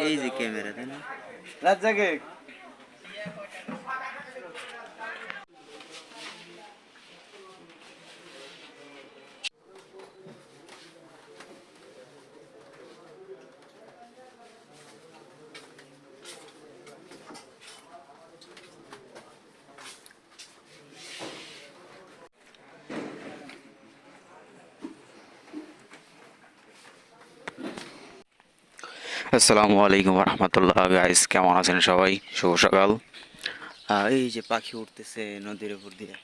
এই যে ক্যামেরা তাই না রাত আসসালামু আলাইকুম রহমতুল্লাহ গাইস কেমন আছেন সবাই? শুভ সকাল। এই যে পাখি উঠতেছে নদীর উপর দিয়ে।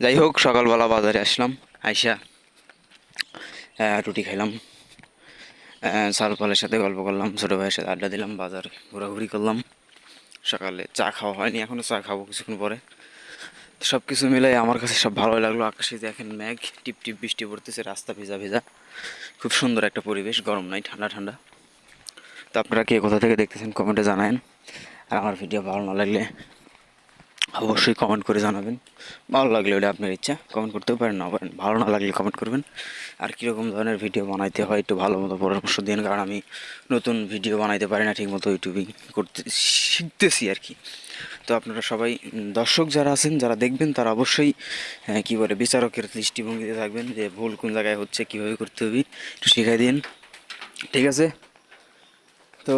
যাই হোক সকালবেলা বাজারে আসলাম। আইসা রুটি খাইলাম। আহ, সালপালের সাথে গল্প করলাম ছোটো ভাইয়ের সাথে আড্ডা দিলাম বাজার ঘোরাঘুরি করলাম। সকালে চা খাওয়া হয়নি এখনও চা খাব কিছুক্ষণ পরে। সব কিছু মিলাই আমার কাছে সব ভালোই লাগল। আকাশে দেখেন মেঘ, টিপ টিপ বৃষ্টি পড়তেছে, রাস্তা ভেজা ভেজা। খুব সুন্দর একটা পরিবেশ, গরম নাই, ঠান্ডা ঠান্ডা। তো আপনারা কে কোথা থেকে দেখতেছেন কমেন্টে জানায়েন। আর আমার ভিডিও ভালো না লাগলে অবশ্যই কমেন্ট করে জানাবেন। ভালো লাগলে ওটা আপনার ইচ্ছা, কমেন্ট করতেও পারেন, না পারেন, ভালো না লাগলে কমেন্ট করবেন। আর কীরকম ধরনের ভিডিও বানাইতে হয় একটু ভালো মতো পরামর্শ দিন কারণ আমি নতুন ভিডিও বানাইতে পারি না ঠিক মতো ইউটিউবিং করতে শিখতেছি আর কি। তো আপনারা সবাই দর্শক যারা আছেন, যারা দেখবেন, তারা অবশ্যই কি কী বলে, বিচারকের দৃষ্টিভঙ্গিতে থাকবেন যে ভুল কোন জায়গায় হচ্ছে, কীভাবে করতে হবে, একটু শিখাই দিন। ঠিক আছে? তো